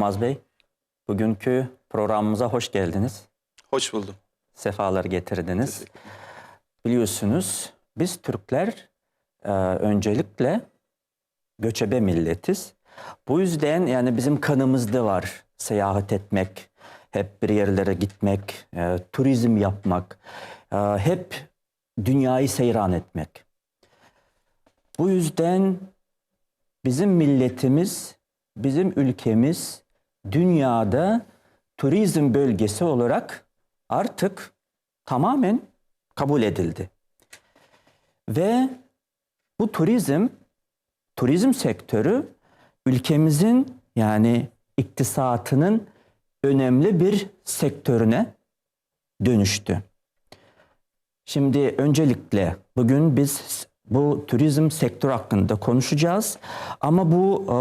Yılmaz Bey, bugünkü programımıza hoş geldiniz. Hoş buldum. Sefalar getirdiniz. Biliyorsunuz biz Türkler e, öncelikle göçebe milletiz. Bu yüzden yani bizim kanımızda var seyahat etmek, hep bir yerlere gitmek, e, turizm yapmak, e, hep dünyayı seyran etmek. Bu yüzden bizim milletimiz, bizim ülkemiz dünyada turizm bölgesi olarak artık tamamen kabul edildi. Ve bu turizm, turizm sektörü ülkemizin yani iktisatının önemli bir sektörüne dönüştü. Şimdi öncelikle bugün biz bu turizm sektörü hakkında konuşacağız. Ama bu e,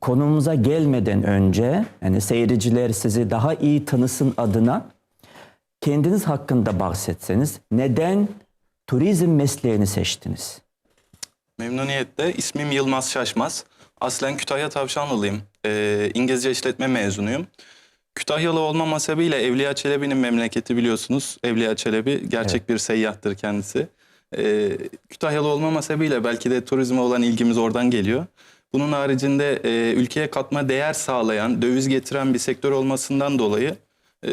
konumuza gelmeden önce yani seyirciler sizi daha iyi tanısın adına kendiniz hakkında bahsetseniz neden turizm mesleğini seçtiniz? Memnuniyetle. İsmim Yılmaz Şaşmaz. Aslen Kütahya Tavşanlılıyım. Ee, İngilizce işletme mezunuyum. Kütahyalı olmam hasebiyle Evliya Çelebi'nin memleketi biliyorsunuz. Evliya Çelebi gerçek bir seyyahtır kendisi. Ee, Kütahyalı olmam hasebiyle belki de turizme olan ilgimiz oradan geliyor. Bunun haricinde e, ülkeye katma değer sağlayan, döviz getiren bir sektör olmasından dolayı e,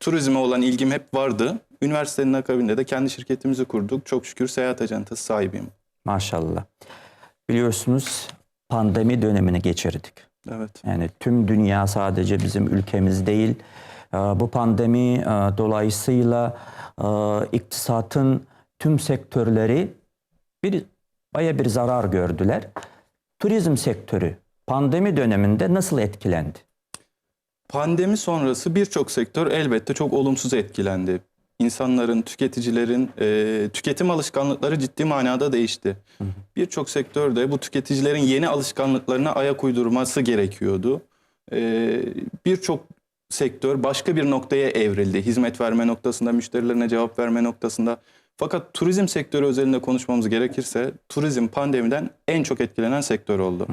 turizme olan ilgim hep vardı. Üniversitenin akabinde de kendi şirketimizi kurduk. Çok şükür seyahat ajantası sahibiyim. Maşallah. Biliyorsunuz pandemi dönemini geçirdik. Evet. Yani tüm dünya sadece bizim ülkemiz değil. Ee, Bu pandemi e, dolayısıyla e, iktisatın tüm sektörleri bir baya bir zarar gördüler. Turizm sektörü pandemi döneminde nasıl etkilendi? Pandemi sonrası birçok sektör elbette çok olumsuz etkilendi. İnsanların, tüketicilerin e, tüketim alışkanlıkları ciddi manada değişti. Birçok sektörde bu tüketicilerin yeni alışkanlıklarına ayak uydurması gerekiyordu. E, Birçok sektör başka bir noktaya evrildi. Hizmet verme noktasında, müşterilerine cevap verme noktasında. Fakat turizm sektörü özelinde konuşmamız gerekirse turizm pandemiden en çok etkilenen sektör oldu.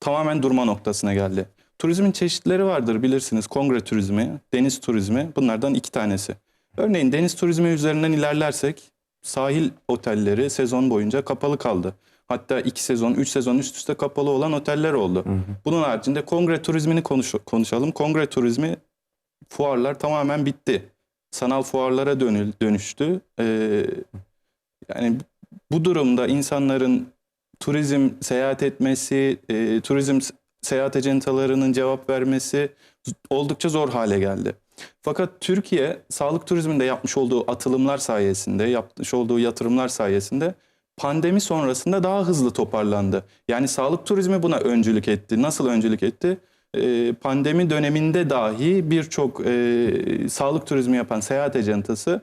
Tamamen durma noktasına geldi. Turizmin çeşitleri vardır bilirsiniz. Kongre turizmi, deniz turizmi bunlardan iki tanesi. Örneğin deniz turizmi üzerinden ilerlersek sahil otelleri sezon boyunca kapalı kaldı. Hatta iki sezon, üç sezon üst üste kapalı olan oteller oldu. Bunun haricinde kongre turizmini konuş- konuşalım. Kongre turizmi fuarlar tamamen bitti. Sanal fuarlara dönül- dönüştü. Ee, yani bu durumda insanların turizm seyahat etmesi, e, turizm seyahat ajantalarının cevap vermesi oldukça zor hale geldi. Fakat Türkiye sağlık turizminde yapmış olduğu atılımlar sayesinde, yapmış olduğu yatırımlar sayesinde pandemi sonrasında daha hızlı toparlandı. Yani sağlık turizmi buna öncülük etti. Nasıl öncülük etti? Ee, pandemi döneminde dahi birçok e, sağlık turizmi yapan seyahat ajantası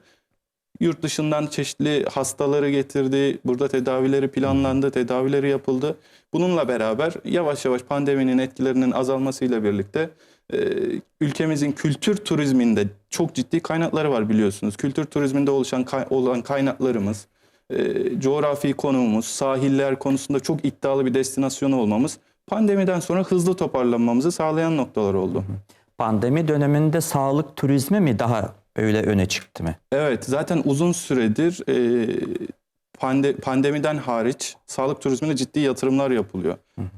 yurt dışından çeşitli hastaları getirdi. Burada tedavileri planlandı, tedavileri yapıldı. Bununla beraber yavaş yavaş pandeminin etkilerinin azalmasıyla birlikte e, ülkemizin kültür turizminde çok ciddi kaynakları var biliyorsunuz. Kültür turizminde oluşan olan kaynaklarımız, e, coğrafi konumumuz, sahiller konusunda çok iddialı bir destinasyon olmamız pandemiden sonra hızlı toparlanmamızı sağlayan noktalar oldu. Pandemi döneminde sağlık turizmi mi daha öyle öne çıktı mı? Evet, zaten uzun süredir e, pande- pandemiden hariç sağlık turizmine ciddi yatırımlar yapılıyor.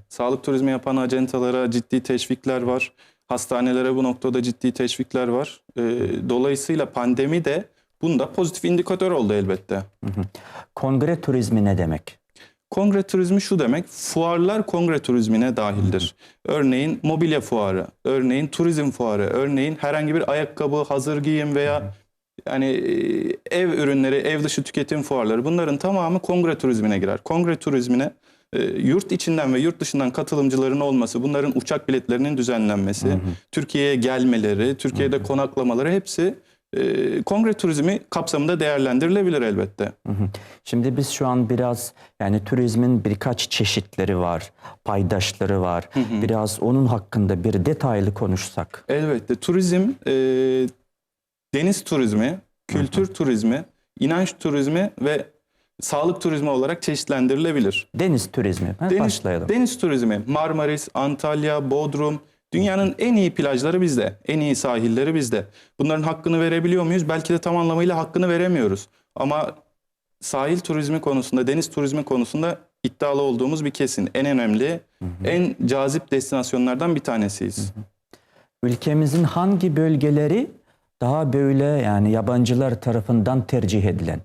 Sağlık turizmi yapan ajantalara ciddi teşvikler var. Hastanelere bu noktada ciddi teşvikler var. E, dolayısıyla pandemi de bunda pozitif indikatör oldu elbette. Kongre turizmi ne demek? Kongre turizmi şu demek, fuarlar kongre turizmine dahildir. Örneğin mobilya fuarı, örneğin turizm fuarı, örneğin herhangi bir ayakkabı, hazır giyim veya yani e, ev ürünleri, ev dışı tüketim fuarları bunların tamamı kongre turizmine girer. Kongre turizmine e, yurt içinden ve yurt dışından katılımcıların olması, bunların uçak biletlerinin düzenlenmesi, Türkiye'ye gelmeleri, Türkiye'de konaklamaları hepsi e, kongre turizmi kapsamında değerlendirilebilir elbette. Hı hı. Şimdi biz şu an biraz yani turizmin birkaç çeşitleri var, paydaşları var. Biraz onun hakkında bir detaylı konuşsak. Elbette turizm, e, deniz turizmi, kültür turizmi, inanç turizmi ve sağlık turizmi olarak çeşitlendirilebilir. Deniz turizmi. Ha, Deniz, başlayalım. deniz turizmi Marmaris, Antalya, Bodrum, Dünyanın en iyi plajları bizde, en iyi sahilleri bizde. Bunların hakkını verebiliyor muyuz? Belki de tam anlamıyla hakkını veremiyoruz. Ama sahil turizmi konusunda, deniz turizmi konusunda iddialı olduğumuz bir kesin. En önemli, en cazip destinasyonlardan bir tanesiyiz. Ülkemizin hangi bölgeleri daha böyle yani yabancılar tarafından tercih edilen?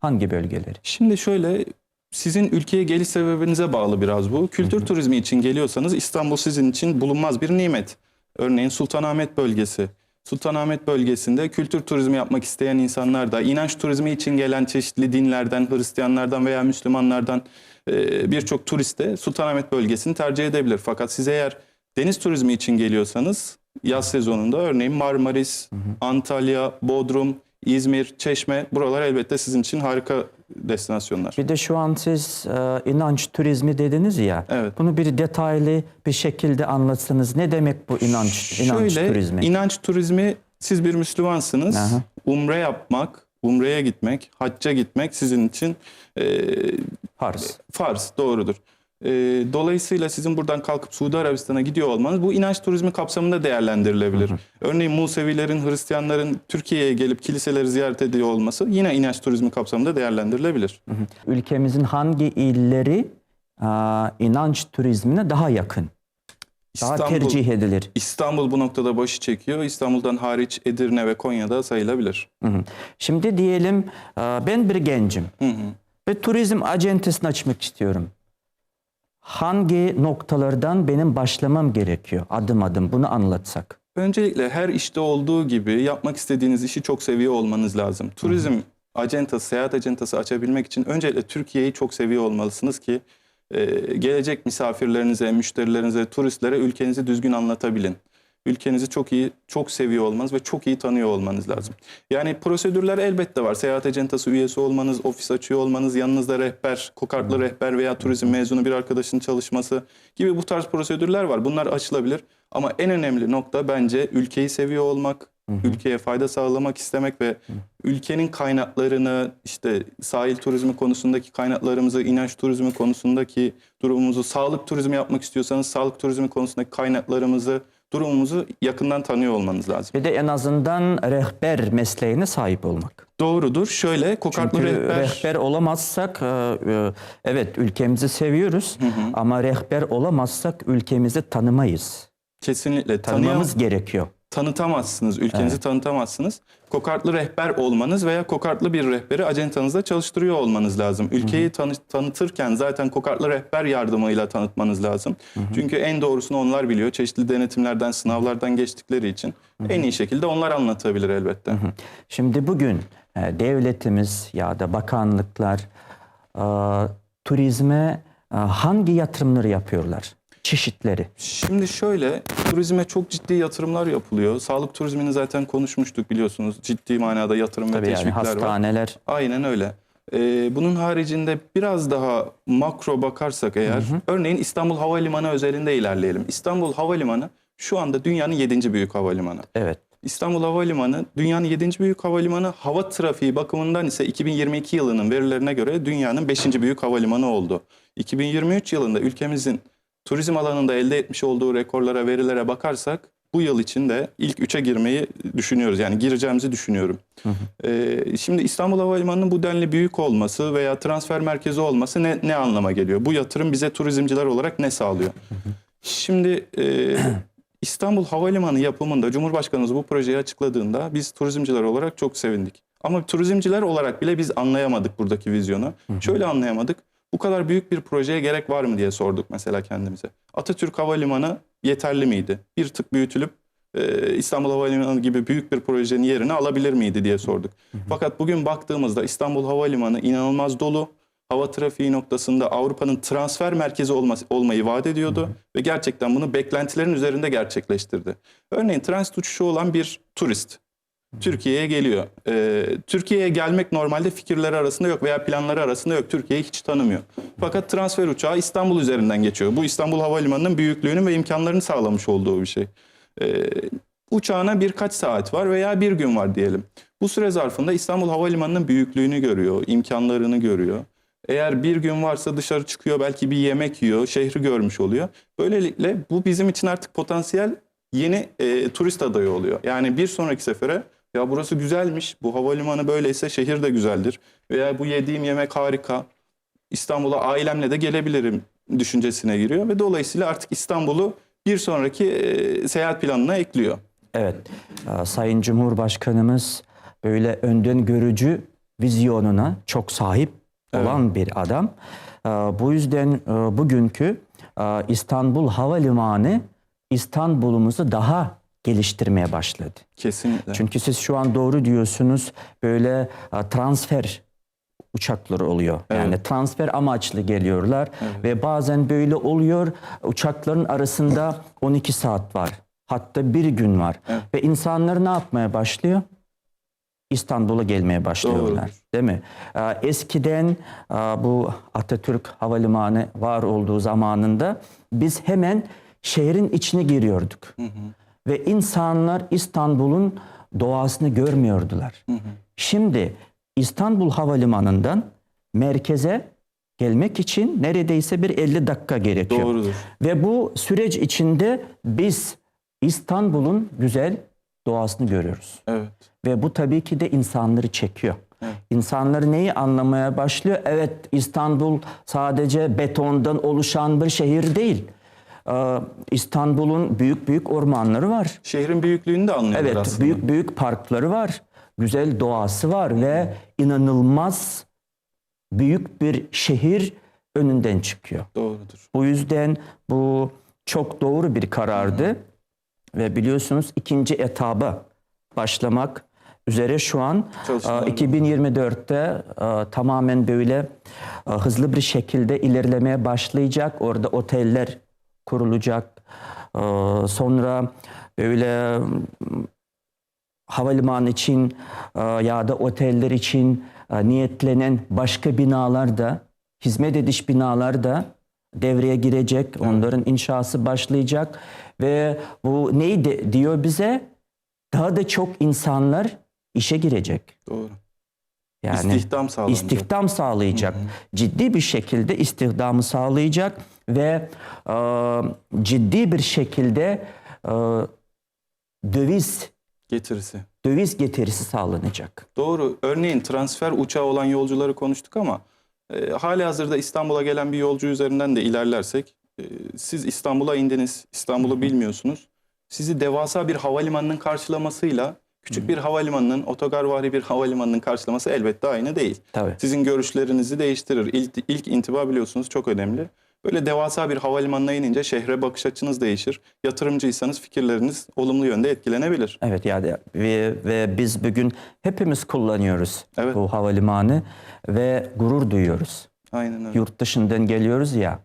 Hangi bölgeleri? Şimdi şöyle sizin ülkeye geliş sebebinize bağlı biraz bu. Kültür turizmi için geliyorsanız İstanbul sizin için bulunmaz bir nimet. Örneğin Sultanahmet bölgesi. Sultanahmet bölgesinde kültür turizmi yapmak isteyen insanlar da, inanç turizmi için gelen çeşitli dinlerden, Hristiyanlardan veya Müslümanlardan e, birçok turist de Sultanahmet bölgesini tercih edebilir. Fakat siz eğer deniz turizmi için geliyorsanız yaz sezonunda örneğin Marmaris, Antalya, Bodrum, İzmir, Çeşme buralar elbette sizin için harika destinasyonlar. Bir de şu an siz e, inanç turizmi dediniz ya. Evet. Bunu bir detaylı bir şekilde anlatsanız ne demek bu inanç inanç Şöyle, turizmi? inanç turizmi siz bir Müslümansınız. Aha. Umre yapmak, umreye gitmek, hacca gitmek sizin için e, Farz. farz, doğrudur. E, dolayısıyla sizin buradan kalkıp Suudi Arabistan'a gidiyor olmanız bu inanç turizmi kapsamında değerlendirilebilir. Örneğin Musevilerin, Hristiyanların Türkiye'ye gelip kiliseleri ziyaret ediyor olması yine inanç turizmi kapsamında değerlendirilebilir. Ülkemizin hangi illeri e, inanç turizmine daha yakın? Daha İstanbul, tercih edilir. İstanbul bu noktada başı çekiyor. İstanbul'dan hariç Edirne ve Konya'da sayılabilir. Hı hı. Şimdi diyelim ben bir gencim Hı hı. ve turizm acentesini açmak istiyorum. Hangi noktalardan benim başlamam gerekiyor? Adım adım bunu anlatsak. Öncelikle her işte olduğu gibi yapmak istediğiniz işi çok seviyor olmanız lazım. Turizm acentası, seyahat acentası açabilmek için öncelikle Türkiye'yi çok seviyor olmalısınız ki e, gelecek misafirlerinize, müşterilerinize, turistlere ülkenizi düzgün anlatabilin. Ülkenizi çok iyi, çok seviyor olmanız ve çok iyi tanıyor olmanız lazım. Yani prosedürler elbette var. Seyahat acentası üyesi olmanız, ofis açıyor olmanız, yanınızda rehber, kokartlı rehber veya turizm mezunu bir arkadaşın çalışması gibi bu tarz prosedürler var. Bunlar açılabilir. Ama en önemli nokta bence ülkeyi seviyor olmak, ülkeye fayda sağlamak istemek ve ülkenin kaynaklarını işte sahil turizmi konusundaki kaynaklarımızı, inanç turizmi konusundaki durumumuzu, sağlık turizmi yapmak istiyorsanız sağlık turizmi konusundaki kaynaklarımızı, durumumuzu yakından tanıyor olmanız lazım. Bir de en azından rehber mesleğine sahip olmak. Doğrudur. Şöyle kokartlı Çünkü rehber, rehber, olamazsak e, e, evet ülkemizi seviyoruz ama rehber olamazsak ülkemizi tanımayız. kesinlikle Tanımamız gerekiyor. Tanıtamazsınız, ülkenizi tanıtamazsınız. Kokartlı rehber olmanız veya kokartlı bir rehberi acentanızda çalıştırıyor olmanız lazım. Ülkeyi tanı- tanıtırken zaten kokartlı rehber yardımıyla tanıtmanız lazım. Çünkü en doğrusunu onlar biliyor. Çeşitli denetimlerden, sınavlardan geçtikleri için en iyi şekilde onlar anlatabilir elbette. Şimdi bugün e, devletimiz ya da bakanlıklar e, turizme e, hangi yatırımları yapıyorlar? Çeşitleri. Şimdi şöyle, turizme çok ciddi yatırımlar yapılıyor. Sağlık turizmini zaten konuşmuştuk biliyorsunuz. Ciddi manada yatırım ve Tabii yani teşvikler var. hastaneler. Aynen öyle. Ee, bunun haricinde biraz daha makro bakarsak eğer, örneğin İstanbul Havalimanı özelinde ilerleyelim. İstanbul Havalimanı şu anda dünyanın 7. büyük havalimanı. Evet. İstanbul Havalimanı dünyanın 7. büyük havalimanı. Hava trafiği bakımından ise 2022 yılının verilerine göre dünyanın 5. büyük havalimanı oldu. 2023 yılında ülkemizin turizm alanında elde etmiş olduğu rekorlara, verilere bakarsak bu yıl içinde ilk üçe girmeyi düşünüyoruz. Yani gireceğimizi düşünüyorum. Ee, şimdi İstanbul Havalimanı'nın bu denli büyük olması veya transfer merkezi olması ne, ne anlama geliyor? Bu yatırım bize turizmciler olarak ne sağlıyor? Şimdi e, İstanbul Havalimanı yapımında Cumhurbaşkanımız bu projeyi açıkladığında biz turizmciler olarak çok sevindik. Ama turizmciler olarak bile biz anlayamadık buradaki vizyonu. Şöyle anlayamadık. Bu kadar büyük bir projeye gerek var mı diye sorduk mesela kendimize. Atatürk Havalimanı yeterli miydi? Bir tık büyütülüp e, İstanbul Havalimanı gibi büyük bir projenin yerini alabilir miydi diye sorduk. Fakat bugün baktığımızda İstanbul Havalimanı inanılmaz dolu. Hava trafiği noktasında Avrupa'nın transfer merkezi olması, olmayı vaat ediyordu ve gerçekten bunu beklentilerin üzerinde gerçekleştirdi. Örneğin transit uçuşu olan bir turist Türkiye'ye geliyor. Ee, Türkiye'ye gelmek normalde fikirleri arasında yok veya planları arasında yok. Türkiye'yi hiç tanımıyor. Fakat transfer uçağı İstanbul üzerinden geçiyor. Bu İstanbul Havalimanı'nın büyüklüğünü ve imkanlarını sağlamış olduğu bir şey. Ee, uçağına birkaç saat var veya bir gün var diyelim. Bu süre zarfında İstanbul Havalimanı'nın büyüklüğünü görüyor, imkanlarını görüyor. Eğer bir gün varsa dışarı çıkıyor belki bir yemek yiyor, şehri görmüş oluyor. Böylelikle bu bizim için artık potansiyel yeni e, turist adayı oluyor. Yani bir sonraki sefere ya burası güzelmiş, bu havalimanı böyleyse şehir de güzeldir. Veya bu yediğim yemek harika, İstanbul'a ailemle de gelebilirim düşüncesine giriyor. Ve dolayısıyla artık İstanbul'u bir sonraki e, seyahat planına ekliyor. Evet, e, Sayın Cumhurbaşkanımız böyle önden görücü vizyonuna çok sahip olan bir adam. E, Bu yüzden bugünkü İstanbul Havalimanı İstanbul'umuzu daha geliştirmeye başladı. Kesinlikle. Çünkü siz şu an doğru diyorsunuz böyle e, transfer uçakları oluyor. Yani transfer amaçlı geliyorlar ve bazen böyle oluyor uçakların arasında 12 saat var. Hatta bir gün var. Ve insanlar ne yapmaya başlıyor? İstanbul'a gelmeye başlıyorlar. Doğrudur. Değil mi? Ee, Eskiden e, bu Atatürk Havalimanı var olduğu zamanında biz hemen şehrin içine giriyorduk. Ve insanlar İstanbul'un doğasını görmüyordular. Şimdi İstanbul Havalimanı'ndan merkeze gelmek için neredeyse bir 50 dakika gerekiyor. Doğrudur. Ve bu süreç içinde biz İstanbul'un güzel doğasını görüyoruz. Evet. Ve bu tabii ki de insanları çekiyor. İnsanlar neyi anlamaya başlıyor? Evet İstanbul sadece betondan oluşan bir şehir değil. Ee, İstanbul'un büyük büyük ormanları var. Şehrin büyüklüğünü de anlıyorlar Evet aslında. büyük büyük parkları var. Güzel doğası var ve inanılmaz büyük bir şehir önünden çıkıyor. Doğrudur. Bu yüzden bu çok doğru bir karardı. Ve biliyorsunuz ikinci etaba başlamak üzere şu an Çalışmalar e, 2024'te e, tamamen böyle e, hızlı bir şekilde ilerlemeye başlayacak. Orada oteller kurulacak. E, Sonra böyle havalimanı için e, ya da oteller için e, niyetlenen başka binalar da hizmet ediş binalar da devreye girecek. Onların inşası başlayacak ve bu neydi diyor bize? Daha da çok insanlar işe girecek. Doğru. Yani İstihdam sağlanacak. istihdam sağlayacak. Ciddi bir şekilde istihdamı sağlayacak ve e, ciddi bir şekilde e, döviz Getirisi. döviz getirisi sağlanacak. Doğru. Örneğin transfer uçağı olan yolcuları konuştuk ama e, hali hazırda İstanbul'a gelen bir yolcu üzerinden de ilerlersek e, siz İstanbul'a indiniz, İstanbul'u bilmiyorsunuz. Sizi devasa bir havalimanının karşılamasıyla küçük bir havalimanının, otogarvari bir havalimanının karşılaması elbette aynı değil. Tabii. Sizin görüşlerinizi değiştirir. İlk, ilk intiba biliyorsunuz çok önemli. Böyle devasa bir havalimanına inince şehre bakış açınız değişir. Yatırımcıysanız fikirleriniz olumlu yönde etkilenebilir. Evet yani ve, ve biz bugün hepimiz kullanıyoruz Evet. bu havalimanı ve gurur duyuyoruz. Aynen öyle. Yurt dışından geliyoruz ya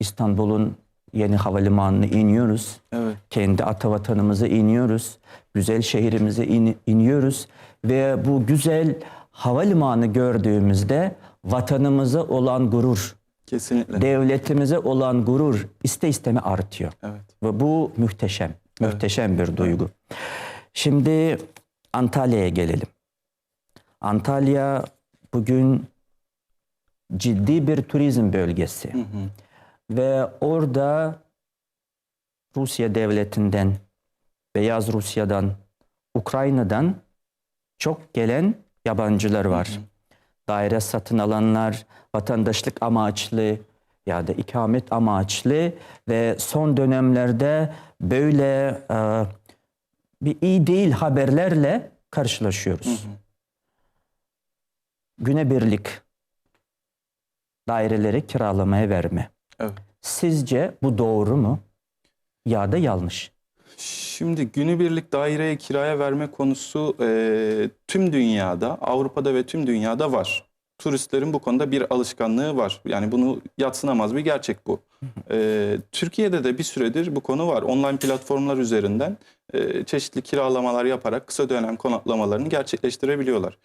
İstanbul'un yeni havalimanına iniyoruz. Evet. kendi atavatanımıza iniyoruz. Güzel şehrimize in- iniyoruz ve bu güzel havalimanı gördüğümüzde vatanımıza olan gurur, Kesinlikle. devletimize olan gurur iste isteme artıyor. Evet. Ve bu muhteşem, muhteşem bir duygu. Şimdi Antalya'ya gelelim. Antalya bugün ciddi bir turizm bölgesi. Hı hı. Ve orada Rusya devletinden, Beyaz Rusya'dan, Ukrayna'dan çok gelen yabancılar var. Daire satın alanlar, vatandaşlık amaçlı ya da ikamet amaçlı ve son dönemlerde böyle e, bir iyi değil haberlerle karşılaşıyoruz. Günebirlik daireleri kiralamaya verme. Evet. Sizce bu doğru mu ya da yanlış? Şimdi günübirlik daireye kiraya verme konusu e, tüm dünyada, Avrupa'da ve tüm dünyada var. Turistlerin bu konuda bir alışkanlığı var. Yani bunu yatsınamaz bir gerçek bu. E, Türkiye'de de bir süredir bu konu var. Online platformlar üzerinden e, çeşitli kiralamalar yaparak kısa dönem konaklamalarını gerçekleştirebiliyorlar.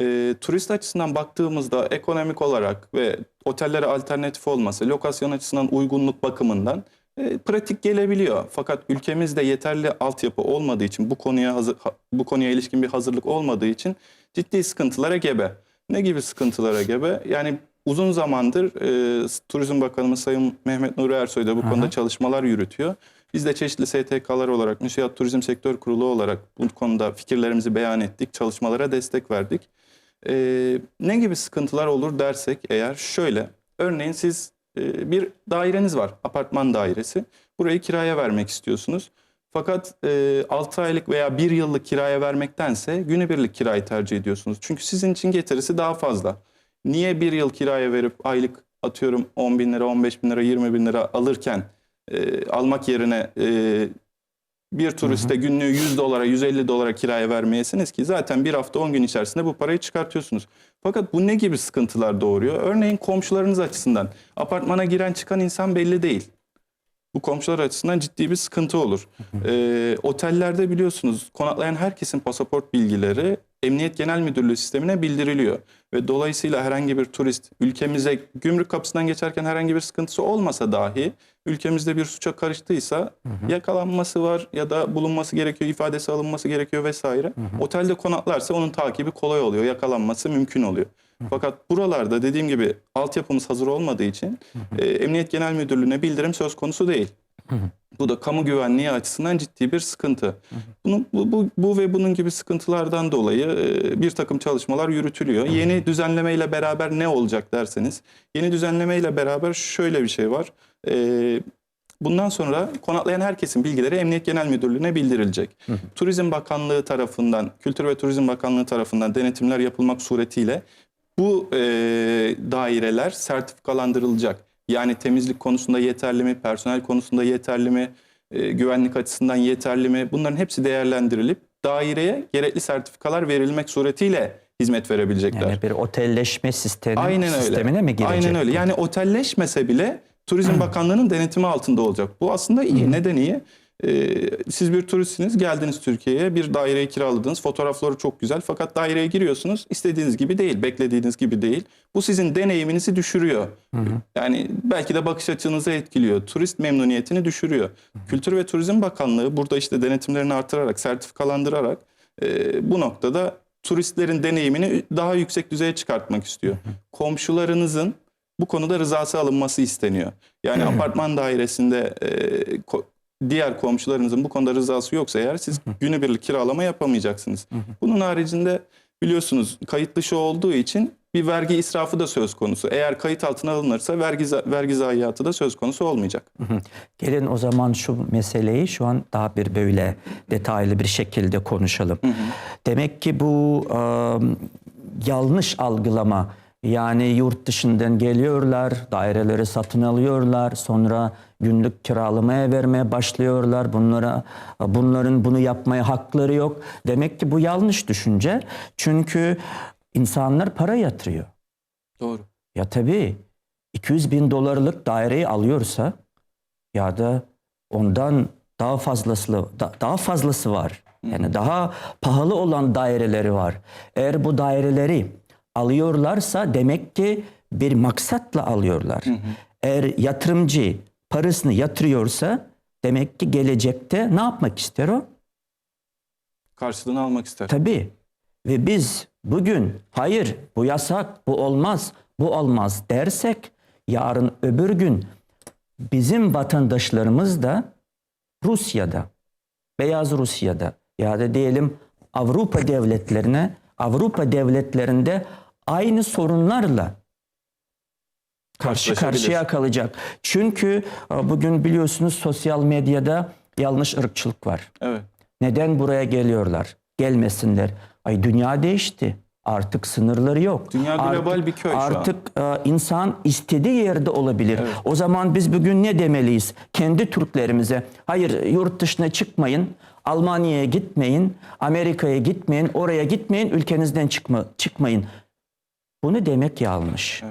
E, turist açısından baktığımızda ekonomik olarak ve otellere alternatif olması, lokasyon açısından uygunluk bakımından e, pratik gelebiliyor. Fakat ülkemizde yeterli altyapı olmadığı için bu konuya hazır, ha- bu konuya ilişkin bir hazırlık olmadığı için ciddi sıkıntılara gebe. Ne gibi sıkıntılara gebe? Yani uzun zamandır e, Turizm Bakanımız Sayın Mehmet Nuri Ersoy da bu konuda çalışmalar yürütüyor. Biz de çeşitli STK'lar olarak, Müsiyat Turizm Sektör Kurulu olarak bu konuda fikirlerimizi beyan ettik, çalışmalara destek verdik. E, ne gibi sıkıntılar olur dersek eğer şöyle, örneğin siz e, bir daireniz var, apartman dairesi. Burayı kiraya vermek istiyorsunuz. Fakat e, 6 aylık veya 1 yıllık kiraya vermektense günübirlik kirayı tercih ediyorsunuz. Çünkü sizin için getirisi daha fazla. Niye bir yıl kiraya verip aylık atıyorum 10 bin lira, 15 bin lira, 20 bin lira alırken e, almak yerine e, bir turiste günlüğü 100 dolara, 150 dolara kiraya vermeyesiniz ki zaten bir hafta 10 gün içerisinde bu parayı çıkartıyorsunuz. Fakat bu ne gibi sıkıntılar doğuruyor? Örneğin komşularınız açısından apartmana giren çıkan insan belli değil. Bu komşular açısından ciddi bir sıkıntı olur. Ee, otellerde biliyorsunuz konaklayan herkesin pasaport bilgileri Emniyet Genel Müdürlüğü sistemine bildiriliyor. Ve dolayısıyla herhangi bir turist ülkemize gümrük kapısından geçerken herhangi bir sıkıntısı olmasa dahi ülkemizde bir suça karıştıysa yakalanması var ya da bulunması gerekiyor, ifadesi alınması gerekiyor vesaire. Otelde konaklarsa onun takibi kolay oluyor, yakalanması mümkün oluyor. Fakat buralarda dediğim gibi altyapımız hazır olmadığı için e, Emniyet Genel Müdürlüğü'ne bildirim söz konusu değil. Bu da kamu güvenliği açısından ciddi bir sıkıntı. Bunu, bu, bu, bu ve bunun gibi sıkıntılardan dolayı e, bir takım çalışmalar yürütülüyor. Yeni düzenlemeyle beraber ne olacak derseniz, yeni düzenlemeyle beraber şöyle bir şey var. E, bundan sonra konaklayan herkesin bilgileri Emniyet Genel Müdürlüğü'ne bildirilecek. Turizm Bakanlığı tarafından, Kültür ve Turizm Bakanlığı tarafından denetimler yapılmak suretiyle bu e, daireler sertifikalandırılacak. Yani temizlik konusunda yeterli mi, personel konusunda yeterli mi, e, güvenlik açısından yeterli mi? Bunların hepsi değerlendirilip daireye gerekli sertifikalar verilmek suretiyle hizmet verebilecekler. Yani bir otelleşme sistemi, Aynen öyle. sistemine mi girecek? Aynen öyle. Yani otelleşmese bile Turizm Bakanlığı'nın denetimi altında olacak. Bu aslında iyi. Neden iyi? Ee, siz bir turistsiniz, geldiniz Türkiye'ye, bir daireyi kiraladınız, fotoğrafları çok güzel fakat daireye giriyorsunuz, istediğiniz gibi değil, beklediğiniz gibi değil. Bu sizin deneyiminizi düşürüyor. Yani belki de bakış açınızı etkiliyor, turist memnuniyetini düşürüyor. Kültür ve Turizm Bakanlığı burada işte denetimlerini artırarak, sertifikalandırarak e, bu noktada turistlerin deneyimini daha yüksek düzeye çıkartmak istiyor. Komşularınızın bu konuda rızası alınması isteniyor. Yani apartman dairesinde e, diğer komşularınızın bu konuda rızası yoksa eğer siz günübirlik kiralama yapamayacaksınız. Bunun haricinde biliyorsunuz kayıt dışı olduğu için bir vergi israfı da söz konusu. Eğer kayıt altına alınırsa vergi vergi zayiatı da söz konusu olmayacak. Gelin o zaman şu meseleyi şu an daha bir böyle detaylı bir şekilde konuşalım. Demek ki bu e, yanlış algılama yani yurt dışından geliyorlar, daireleri satın alıyorlar, sonra günlük kiralamaya vermeye başlıyorlar. Bunlara bunların bunu yapmaya hakları yok. Demek ki bu yanlış düşünce. Çünkü insanlar para yatırıyor. Doğru. Ya tabii 200 bin dolarlık daireyi alıyorsa ya da ondan daha fazlası da- daha fazlası var. Yani daha pahalı olan daireleri var. Eğer bu daireleri alıyorlarsa demek ki bir maksatla alıyorlar. Eğer yatırımcı parasını yatırıyorsa demek ki gelecekte ne yapmak ister o? Karşılığını almak ister. Tabii. Ve biz bugün hayır bu yasak, bu olmaz, bu olmaz dersek yarın öbür gün bizim vatandaşlarımız da Rusya'da, Beyaz Rusya'da ya da diyelim Avrupa devletlerine, Avrupa devletlerinde aynı sorunlarla karşı karşıya kalacak. Çünkü e, bugün biliyorsunuz sosyal medyada yanlış ırkçılık var. Evet. Neden buraya geliyorlar? Gelmesinler. Ay dünya değişti. Artık sınırları yok. Dünya global artık, bir köy şu an. Artık e, insan istediği yerde olabilir. O zaman biz bugün ne demeliyiz? Kendi Türklerimize hayır yurt dışına çıkmayın. Almanya'ya gitmeyin. Amerika'ya gitmeyin. Oraya gitmeyin. Ülkenizden çıkma, çıkmayın. Bunu demek yanlış.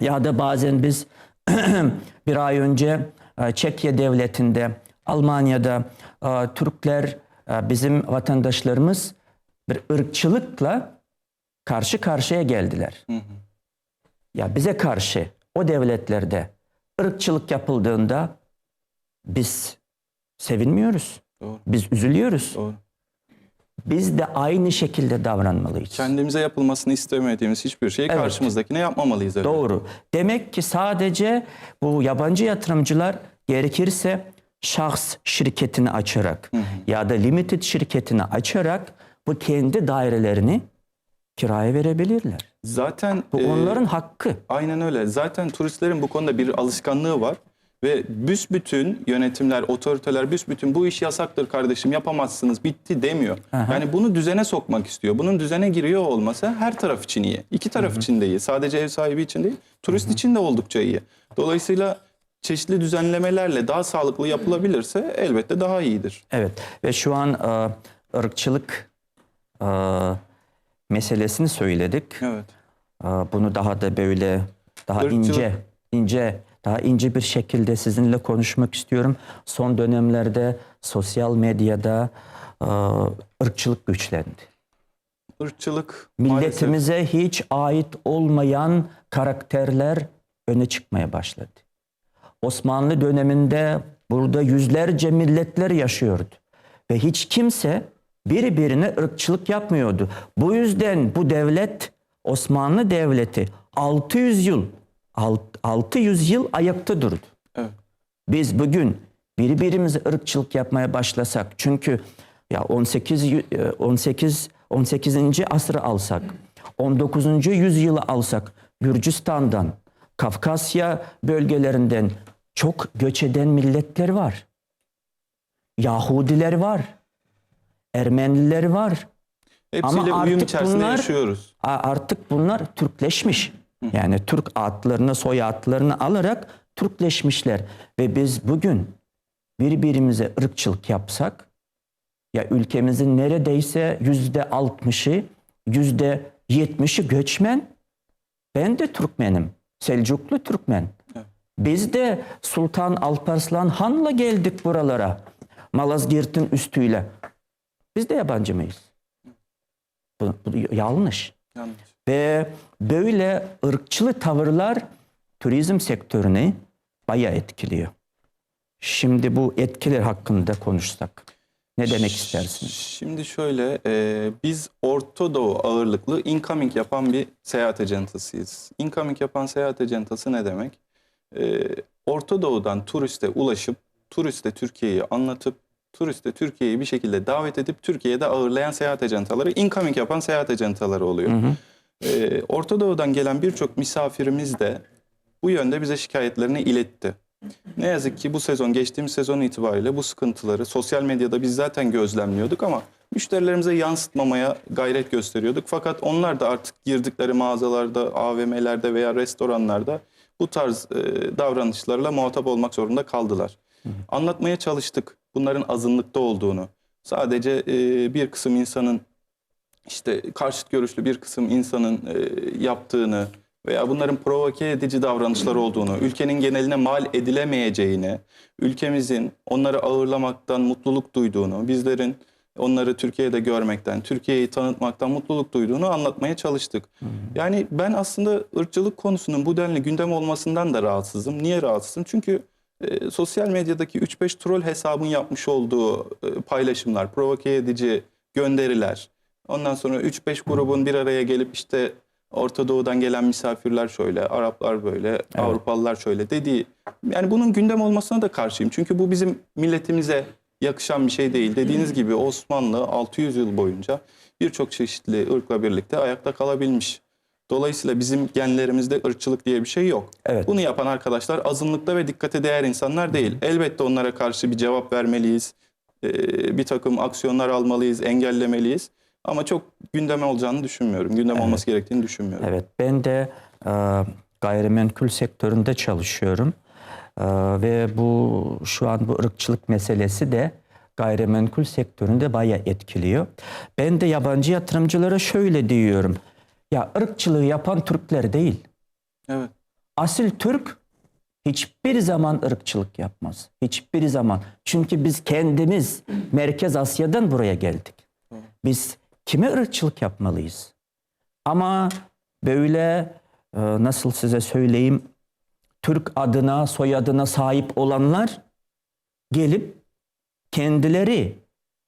Ya da bazen biz bir ay önce e, Çekya devletinde, Almanya'da e, Türkler, e, bizim vatandaşlarımız bir ırkçılıkla karşı karşıya geldiler. Ya bize karşı o devletlerde ırkçılık yapıldığında biz sevinmiyoruz. Doğru. Biz üzülüyoruz. Doğru. Biz de aynı şekilde davranmalıyız. Kendimize yapılmasını istemediğimiz hiçbir şeyi Evet. karşımızdakine yapmamalıyız. elbette. Doğru. Demek ki sadece bu yabancı yatırımcılar gerekirse şahs şirketini açarak ya da limited şirketini açarak bu kendi dairelerini kiraya verebilirler. Zaten Bu e, onların hakkı. Aynen öyle. Zaten turistlerin bu konuda bir alışkanlığı var. Ve büsbütün yönetimler, otoriteler büsbütün bu iş yasaktır kardeşim yapamazsınız bitti demiyor. Yani bunu düzene sokmak istiyor. Bunun düzene giriyor olması her taraf için iyi. İki taraf için de iyi. Sadece ev sahibi için değil, turist için de oldukça iyi. Dolayısıyla çeşitli düzenlemelerle daha sağlıklı yapılabilirse elbette daha iyidir. Evet ve şu an e, ırkçılık e, meselesini söyledik. Evet. E, bunu daha da böyle daha Irkçılık. ince ince daha ince bir şekilde sizinle konuşmak istiyorum. Son dönemlerde sosyal medyada e, ırkçılık güçlendi. Irkçılık maalesef Milletimize hiç ait olmayan karakterler öne çıkmaya başladı. Osmanlı döneminde burada yüzlerce milletler yaşıyordu. Ve hiç kimse birbirine ırkçılık yapmıyordu. Bu yüzden bu devlet Osmanlı Devleti 600 yıl 600 yıl ayakta durdu. Evet. Biz bugün birbirimize ırkçılık yapmaya başlasak çünkü ya 18 yü- e, 18 18. asrı alsak, 19. yüzyılı alsak Gürcistan'dan, Kafkasya bölgelerinden çok göç eden milletler var. Yahudiler var. Ermeniler var. hepsiyle Ama uyum artık içerisinde bunlar- yaşıyoruz. Artık bunlar Türkleşmiş. Yani Türk adlarını, soy adlarını alarak Türkleşmişler. Ve biz bugün birbirimize ırkçılık yapsak, ya ülkemizin neredeyse yüzde altmışı, yüzde yetmişi göçmen. Ben de Türkmenim. Selçuklu Türkmen. Biz de Sultan Alparslan Han'la geldik buralara. Malazgirt'in üstüyle. Biz de yabancı mıyız? Bu, bu yanlış. Yanlış. Ve böyle ırkçılı tavırlar turizm sektörünü bayağı etkiliyor. Şimdi bu etkiler hakkında konuşsak ne demek istersiniz? Şimdi şöyle, e, biz Orta Doğu ağırlıklı incoming yapan bir seyahat ajantasıyız. Incoming yapan seyahat ajantası ne demek? E, Orta Doğu'dan turiste ulaşıp, turiste Türkiye'yi anlatıp, turiste Türkiye'yi bir şekilde davet edip Türkiye'de ağırlayan seyahat ajantaları, incoming yapan seyahat ajantaları oluyor. E, Orta Doğu'dan gelen birçok misafirimiz de bu yönde bize şikayetlerini iletti. Ne yazık ki bu sezon, geçtiğimiz sezon itibariyle bu sıkıntıları sosyal medyada biz zaten gözlemliyorduk ama müşterilerimize yansıtmamaya gayret gösteriyorduk. Fakat onlar da artık girdikleri mağazalarda, AVM'lerde veya restoranlarda bu tarz e, davranışlarla muhatap olmak zorunda kaldılar. Anlatmaya çalıştık bunların azınlıkta olduğunu. Sadece e, bir kısım insanın işte karşıt görüşlü bir kısım insanın e, yaptığını veya bunların provoke edici davranışlar olduğunu, ülkenin geneline mal edilemeyeceğini, ülkemizin onları ağırlamaktan mutluluk duyduğunu, bizlerin onları Türkiye'de görmekten, Türkiye'yi tanıtmaktan mutluluk duyduğunu anlatmaya çalıştık. Yani ben aslında ırkçılık konusunun bu denli gündem olmasından da rahatsızım. Niye rahatsızım? Çünkü e, sosyal medyadaki 3-5 troll hesabın yapmış olduğu e, paylaşımlar, provoke edici gönderiler, ondan sonra 3-5 grubun bir araya gelip işte Orta Doğu'dan gelen misafirler şöyle, Araplar böyle, Avrupalılar şöyle dediği. Yani bunun gündem olmasına da karşıyım. Çünkü bu bizim milletimize yakışan bir şey değil. Dediğiniz gibi Osmanlı 600 yıl boyunca birçok çeşitli ırkla birlikte ayakta kalabilmiş. Dolayısıyla bizim genlerimizde ırkçılık diye bir şey yok. Evet. Bunu yapan arkadaşlar azınlıkta ve dikkate değer insanlar değil. Elbette onlara karşı bir cevap vermeliyiz. Ee, bir takım aksiyonlar almalıyız, engellemeliyiz. Ama çok gündeme olacağını düşünmüyorum. Gündem olması gerektiğini düşünmüyorum. Evet ben de e, gayrimenkul sektöründe çalışıyorum. E, ve bu şu an bu ırkçılık meselesi de gayrimenkul sektöründe bayağı etkiliyor. Ben de yabancı yatırımcılara şöyle diyorum. Ya ırkçılığı yapan Türkler değil. Evet. Asil Türk hiçbir zaman ırkçılık yapmaz. Hiçbir zaman. Çünkü biz kendimiz Merkez Asya'dan buraya geldik. Biz kime ırkçılık yapmalıyız? Ama böyle e, nasıl size söyleyeyim Türk adına, soyadına sahip olanlar gelip kendileri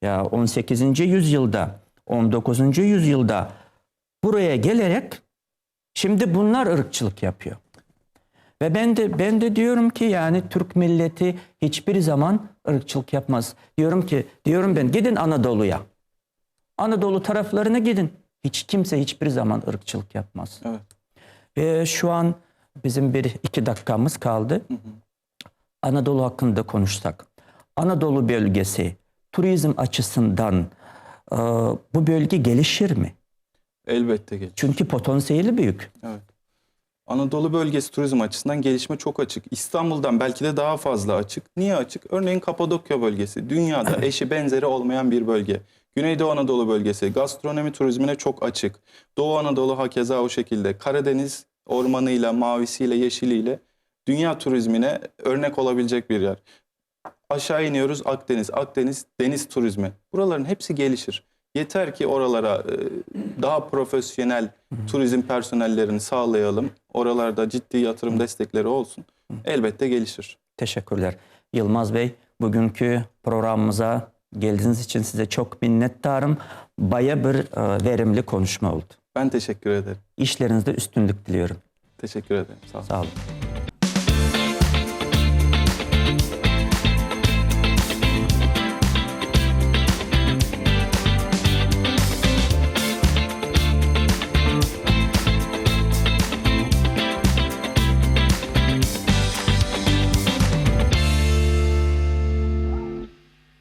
ya 18. yüzyılda, 19. yüzyılda buraya gelerek şimdi bunlar ırkçılık yapıyor. Ve ben de ben de diyorum ki yani Türk milleti hiçbir zaman ırkçılık yapmaz. Diyorum ki diyorum ben gidin Anadolu'ya. Anadolu taraflarına gidin. Hiç kimse hiçbir zaman ırkçılık yapmaz. Evet. Ve şu an bizim bir iki dakikamız kaldı. Anadolu hakkında konuşsak. Anadolu bölgesi turizm açısından e, bu bölge gelişir mi? Elbette gelir. Çünkü potansiyeli büyük. Evet. Anadolu bölgesi turizm açısından gelişme çok açık. İstanbul'dan belki de daha fazla açık. Niye açık? Örneğin Kapadokya bölgesi. Dünyada eşi benzeri olmayan bir bölge. Güneydoğu Anadolu bölgesi gastronomi turizmine çok açık. Doğu Anadolu hakeza o şekilde. Karadeniz ormanıyla, mavisiyle, yeşiliyle dünya turizmine örnek olabilecek bir yer. Aşağı iniyoruz Akdeniz. Akdeniz deniz turizmi. Buraların hepsi gelişir. Yeter ki oralara e, daha profesyonel turizm personellerini sağlayalım. Oralarda ciddi yatırım destekleri olsun. Elbette gelişir. Teşekkürler. Yılmaz Bey, bugünkü programımıza geldiğiniz için size çok minnettarım. Baya bir e, verimli konuşma oldu. Ben teşekkür ederim. İşlerinizde üstünlük diliyorum. Teşekkür ederim. Sağ olun. Sağ olun.